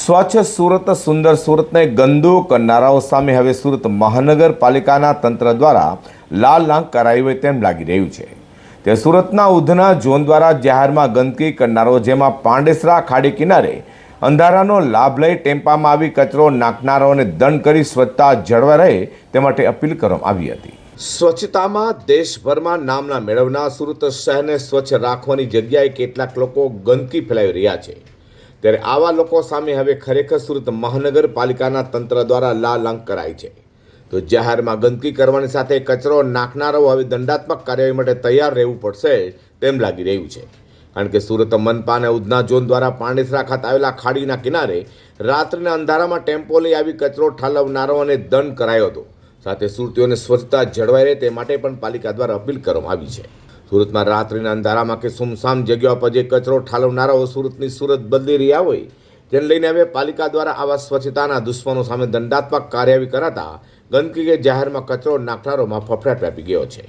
સ્વચ્છ સુરત, સુંદર સુરતને ગંદુ કરનારાઓ સામે હવે સુરત મહાનગરપાલિકાના તંત્ર દ્વારા લાલ લાંક કરાવી હોય તેમ લાગી રહ્યું છે. તે સુરતના ઉધના ઝોન દ્વારા જાહેરમાં ગંદકી કરનારો, જેમાં પાંડેસરા ખાડી કિનારે અંધારાનો લાભ લઈ ટેમ્પામાં આવી કચરો નાખનારાઓને દંડ કરી સ્વચ્છતા જળવાઈ રહે તે માટે અપીલ કરવામાં આવી હતી. સ્વચ્છતામાં દેશભરમાં નામના મેળવનાર સુરત શહેરને સ્વચ્છ રાખવાની જગ્યાએ કેટલાક લોકો ગંદકી ફેલાવી રહ્યા છે. ત્યારે આવા લોકો સામે હવે ખરેખર સુરત મહાનગરપાલિકાના તંત્ર દ્વારા લાલ અંક કરાય છે. તો જાહેરમાં ગંદકી કરવાની સાથે કચરો નાખનારાઓ હવે દંડાત્મક કાર્યવાહી માટે તૈયાર રહેવું પડશે તેમ લાગી રહ્યું છે. કારણ કે સુરત મનપા અને ઉધના ઝોન દ્વારા પાંડેસરા ખાતે આવેલા ખાડીના કિનારે રાત્રિના અંધારામાં ટેમ્પો લઈ આવી કચરો ઠાલવનારાઓને દંડ કરાયો હતો. સાથે સુરતીઓને સ્વચ્છતા જળવાઈ રહે તે માટે પણ પાલિકા દ્વારા અપીલ કરવામાં આવી છે. સુરતમાં રાત્રિના અંધારામાં કે સુમસામ જગ્યા પર જે કચરો ઠાલવનારાઓ સુરતની સુરત બદલી રહ્યા હોય જેને લઈને હવે પાલિકા દ્વારા આવા સ્વચ્છતાના દુશ્મનો સામે દંડાત્મક કાર્યવાહી કરાતા ગંદકી કે જાહેરમાં કચરો નાખનારોમાં ફફડાટ વ્યાપી ગયો છે.